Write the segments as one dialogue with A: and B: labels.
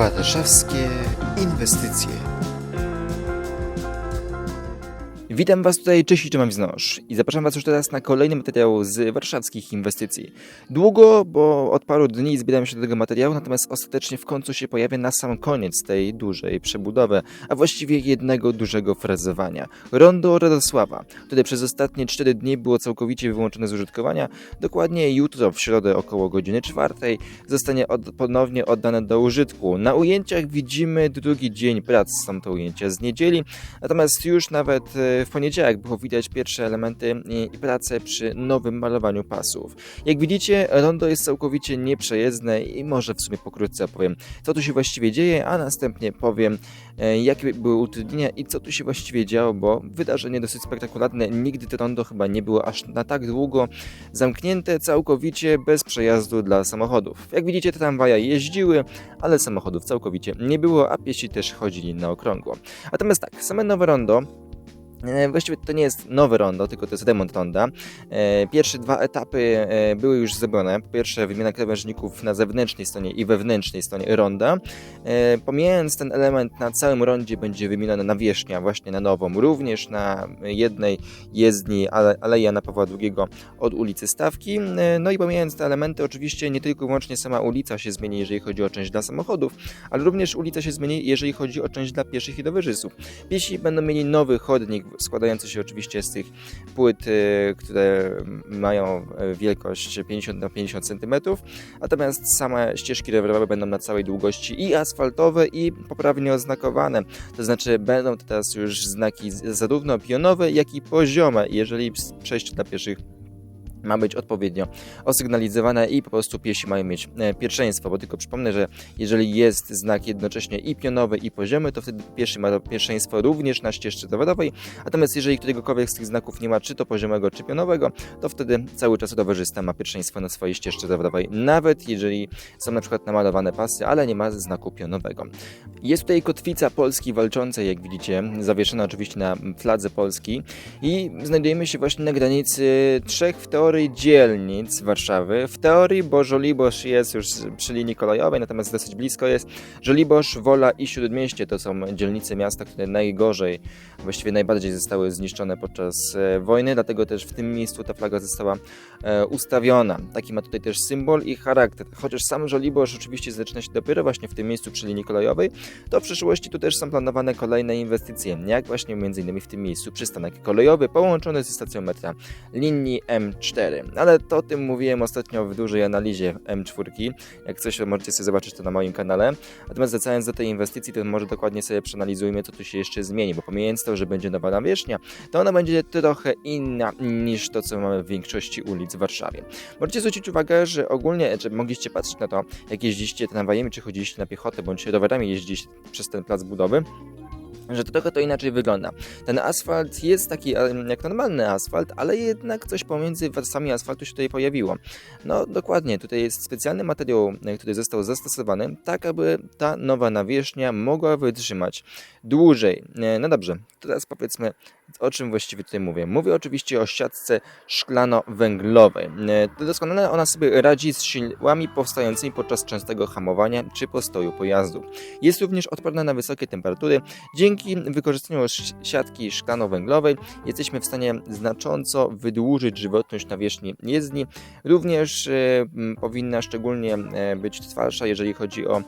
A: Warszawskie inwestycje. Witam Was tutaj, cześć i mam wznosz i zapraszam Was już teraz na kolejny materiał z warszawskich inwestycji. Długo, bo od paru dni zbierałem się do tego materiału, natomiast ostatecznie w końcu się pojawia na sam koniec tej dużej przebudowy, a właściwie jednego dużego frezowania. Rondo Radosława, które przez ostatnie 4 dni było całkowicie wyłączone z użytkowania, dokładnie jutro w środę około godziny czwartej zostanie od, ponownie oddane do użytku. Na ujęciach widzimy drugi dzień prac, są to ujęcia z niedzieli, natomiast już nawet e, w poniedziałek było widać pierwsze elementy i prace przy nowym malowaniu pasów. Jak widzicie, rondo jest całkowicie nieprzejezdne i może w sumie pokrótce opowiem, co tu się właściwie dzieje, a następnie powiem, e, jakie były utrudnienia i co tu się właściwie działo, bo wydarzenie dosyć spektakularne. Nigdy to rondo chyba nie było aż na tak długo zamknięte całkowicie bez przejazdu dla samochodów. Jak widzicie, te tramwaje jeździły, ale samochodów całkowicie nie było, a piesi też chodzili na okrągło. Natomiast tak, same nowe rondo E, Właściwie to nie jest nowe rondo, tylko to jest remont ronda. E, Pierwsze dwa etapy e, były już zrobione. Pierwsze wymiana krawężników na zewnętrznej stronie i wewnętrznej stronie ronda. E, Pomijając ten element na całym rondzie będzie wymieniona nawierzchnia właśnie na nową, również na jednej jezdni ale, Aleja Jana Pawła II od ulicy Stawki. E, No i pomijając te elementy oczywiście nie tylko wyłącznie sama ulica się zmieni, jeżeli chodzi o część dla samochodów, ale również ulica się zmieni, jeżeli chodzi o część dla pieszych i rowerzystów. Piesi będą mieli nowy chodnik składający się oczywiście z tych płyt, y, które mają e, wielkość 50 na 50 cm, natomiast same ścieżki rowerowe będą na całej długości i asfaltowe i poprawnie oznakowane, to znaczy będą teraz już znaki zarówno pionowe, jak i poziome, jeżeli przejście dla pieszych ma być odpowiednio osygnalizowane i po prostu piesi mają mieć e, pierwszeństwo, bo tylko przypomnę, że jeżeli jest znak jednocześnie i pionowy i poziomy, to wtedy pieszy ma pierwszeństwo również na ścieżce rowerowej, natomiast jeżeli któregokolwiek z tych znaków nie ma, czy to poziomego, czy pionowego, to wtedy cały czas rowerzysta ma pierwszeństwo na swojej ścieżce rowerowej, nawet jeżeli są na przykład namalowane pasy, ale nie ma znaku pionowego. Jest tutaj kotwica Polski walczącej, jak widzicie, zawieszona oczywiście na fladze Polski. I znajdujemy się właśnie na granicy trzech w teorii dzielnic Warszawy. W teorii, bo Żoliborz jest już przy linii kolejowej, natomiast dosyć blisko jest Żoliborz, Wola i Śródmieście. To są dzielnice miasta, które najgorzej, właściwie najbardziej zostały zniszczone podczas e, wojny, dlatego też w tym miejscu ta flaga została e, ustawiona. Taki ma tutaj też symbol i charakter. Chociaż sam Żoliborz oczywiście zaczyna się dopiero właśnie w tym miejscu przy linii kolejowej, to w przyszłości tu też są planowane kolejne inwestycje, jak właśnie m.in. w tym miejscu przystanek kolejowy połączony ze stacją metra linii M4. Ale to o tym mówiłem ostatnio w dużej analizie M4. Jak coś, możecie sobie zobaczyć to na moim kanale. Natomiast wracając do tej inwestycji, to może dokładnie sobie przeanalizujmy, co tu się jeszcze zmieni, bo pomijając to, że będzie nowa nawierzchnia, to ona będzie trochę inna niż to, co mamy w większości ulic w Warszawie. Możecie zwrócić uwagę, że ogólnie, że mogliście patrzeć na to, jak jeździliście tramwajami, czy chodziliście na piechotę, bądź rowerami jeździliście przez ten plac budowy, że trochę to inaczej wygląda. Ten asfalt jest taki em, jak normalny asfalt, ale jednak coś pomiędzy warstwami asfaltu się tutaj pojawiło. No dokładnie, tutaj jest specjalny materiał, e, który został zastosowany, tak aby ta nowa nawierzchnia mogła wytrzymać dłużej. E, No dobrze, teraz powiedzmy, o czym właściwie tutaj mówię. Mówię oczywiście o siatce szklano-węglowej. E, Doskonale ona sobie radzi z siłami powstającymi podczas częstego hamowania czy postoju pojazdu. Jest również odporna na wysokie temperatury. Dzięki wykorzystaniu siatki szklano-węglowej jesteśmy w stanie znacząco wydłużyć żywotność nawierzchni jezdni. Również e, powinna szczególnie e, być trwalsza, jeżeli chodzi o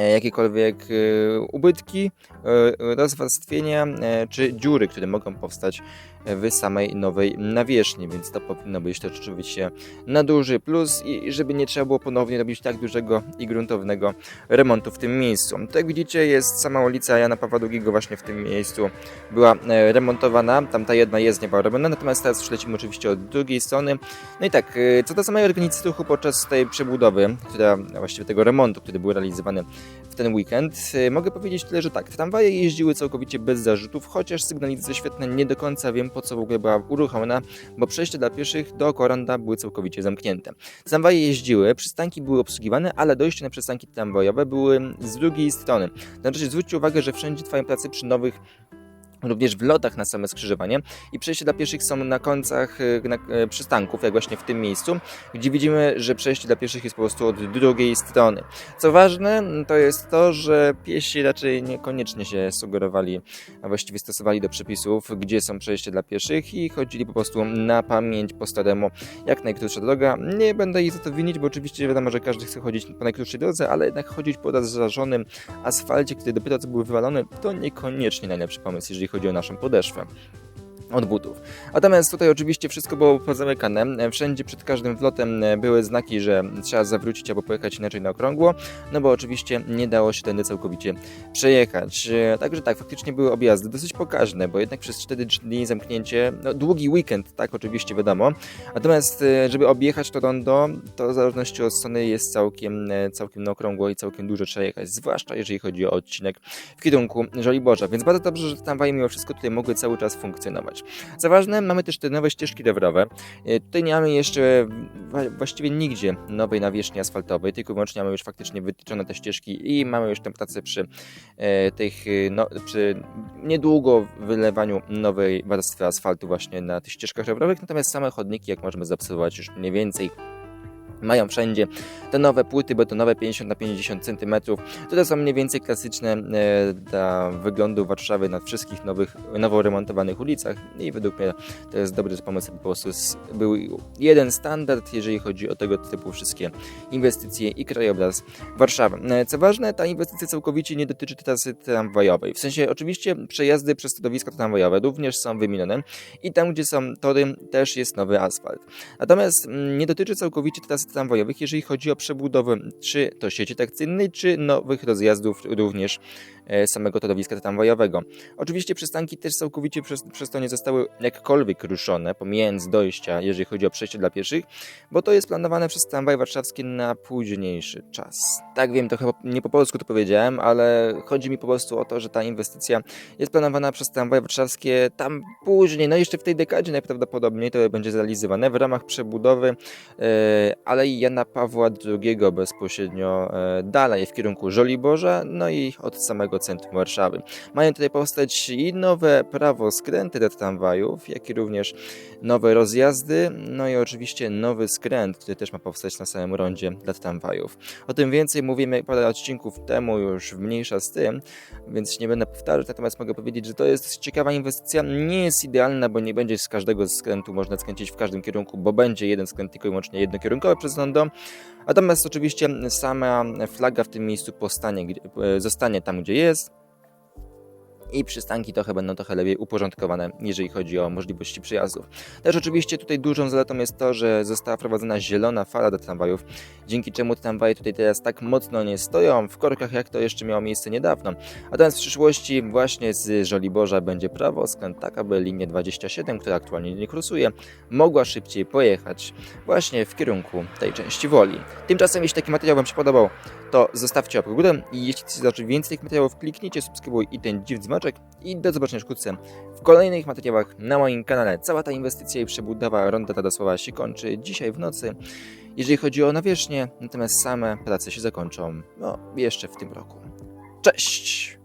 A: jakiekolwiek e, ubytki, e, rozwarstwienia e, czy dziury, które mogą powstać w samej nowej nawierzchni, więc to powinno być to oczywiście na duży plus i żeby nie trzeba było ponownie robić tak dużego i gruntownego remontu w tym miejscu. To jak widzicie jest sama ulica Jana Pawła II właśnie w tym miejscu była e, remontowana, tam ta jedna jezdnia była robiona, natomiast teraz już lecimy oczywiście od drugiej strony. No i tak, e, co do samej organizacji ruchu podczas tej przebudowy, która, właściwie tego remontu, który był realizowany w ten weekend, e, mogę powiedzieć tyle, że tak, tramwaje jeździły całkowicie bez zarzutów, chociaż sygnalizacja świetna nie do końca wiem po co w ogóle była uruchomiona, bo przejścia dla pieszych dookoła ronda były całkowicie zamknięte. Tramwaje jeździły, przystanki były obsługiwane, ale dojście na przystanki tramwajowe były z drugiej strony. Znaczy, zwróćcie uwagę, że wszędzie trwają prace przy nowych również w lotach na same skrzyżowanie i przejście dla pieszych są na końcach e, na, e, przystanków, jak właśnie w tym miejscu, gdzie widzimy, że przejście dla pieszych jest po prostu od drugiej strony. Co ważne, to jest to, że piesi raczej niekoniecznie się sugerowali, a właściwie stosowali do przepisów, gdzie są przejście dla pieszych i chodzili po prostu na pamięć po staremu, jak najkrótsza droga. Nie będę ich za to winić, bo oczywiście wiadomo, że każdy chce chodzić po najkrótszej drodze, ale jednak chodzić po zrażonym asfalcie, który dopiero co był wywalony, to niekoniecznie najlepszy pomysł, jeżeli chodzi o naszą podeszwę od butów. Natomiast tutaj oczywiście wszystko było pozamykane. Wszędzie przed każdym wlotem były znaki, że trzeba zawrócić albo pojechać inaczej na okrągło, no bo oczywiście nie dało się tędy całkowicie przejechać. Także tak, faktycznie były objazdy dosyć pokaźne, bo jednak przez 4 dni zamknięcie, no długi weekend, tak oczywiście wiadomo. Natomiast żeby objechać to rondo, to w zależności od strony jest całkiem, całkiem na okrągło i całkiem dużo trzeba jechać, zwłaszcza jeżeli chodzi o odcinek w kierunku Żoliborza. Więc bardzo dobrze, że tramwaje mimo wszystko tutaj mogły cały czas funkcjonować. Co ważne, mamy też te nowe ścieżki rowerowe. E, Tutaj nie mamy jeszcze właściwie nigdzie nowej nawierzchni asfaltowej, tylko wyłącznie mamy już faktycznie wytyczone te ścieżki i mamy już tę pracę przy e, tych, e, no, przy niedługo wylewaniu nowej warstwy asfaltu właśnie na tych ścieżkach rowerowych, natomiast same chodniki, jak możemy zaobserwować już mniej więcej mają wszędzie te nowe płyty betonowe 50 na 50 cm, które są mniej więcej klasyczne e, dla wyglądu Warszawy na wszystkich nowych, nowo remontowanych ulicach i według mnie to jest dobry pomysł, po prostu był jeden standard, jeżeli chodzi o tego typu wszystkie inwestycje i krajobraz Warszawy. E, Co ważne, ta inwestycja całkowicie nie dotyczy trasy tramwajowej. W sensie oczywiście przejazdy przez stanowiska tramwajowe również są wymienione i tam, gdzie są tory, też jest nowy asfalt. Natomiast mm, nie dotyczy całkowicie trasy tramwajowych, jeżeli chodzi o przebudowę czy to sieci trakcyjnej, czy nowych rozjazdów również e, samego torowiska tramwajowego. Oczywiście przystanki też całkowicie przez, przez to nie zostały jakkolwiek ruszone, pomijając dojścia, jeżeli chodzi o przejście dla pieszych, bo to jest planowane przez tramwaj warszawskie na późniejszy czas. Tak wiem, chyba nie po polsku to powiedziałem, ale chodzi mi po prostu o to, że ta inwestycja jest planowana przez tramwaj warszawskie tam później, no jeszcze w tej dekadzie najprawdopodobniej to będzie zrealizowane w ramach przebudowy e, Alei Jana Pawła II bezpośrednio e, dalej w kierunku Żoliborza, no i od samego centrum Warszawy. Mają tutaj powstać i nowe prawoskręty do tramwajów, jak i również nowe rozjazdy, no i oczywiście nowy skręt, który też ma powstać na samym rondzie dla tramwajów. O tym więcej mówimy parę odcinków temu, już mniejsza z tym, więc nie będę powtarzać, natomiast mogę powiedzieć, że to jest ciekawa inwestycja. Nie jest idealna, bo nie będzie z każdego skrętu można skręcić w każdym kierunku, bo będzie jeden skręt tylko i wyłącznie jednokierunkowy przez rondo. Natomiast oczywiście sama flaga w tym miejscu powstanie, gdzie- e, zostanie tam, gdzie jest. I przystanki trochę będą trochę lepiej uporządkowane, jeżeli chodzi o możliwości przyjazdów. Też oczywiście tutaj dużą zaletą jest to, że została wprowadzona zielona fala do tramwajów, dzięki czemu tramwaje tutaj teraz tak mocno nie stoją w korkach, jak to jeszcze miało miejsce niedawno. Natomiast w przyszłości właśnie z Żoliborza będzie prawo skręt tak, aby linię 27, która aktualnie nie kursuje, mogła szybciej pojechać właśnie w kierunku tej części Woli. Tymczasem, jeśli taki materiał Wam się podobał, to zostawcie łapkę w górę i jeśli chcecie zobaczyć więcej tych materiałów, kliknijcie subskrybuj i ten dziw i do zobaczenia wkrótce w kolejnych materiałach na moim kanale. Cała ta inwestycja i przebudowa ronda Tadosława się kończy dzisiaj w nocy, jeżeli chodzi o nawierzchnię, natomiast same prace się zakończą no, jeszcze w tym roku. Cześć!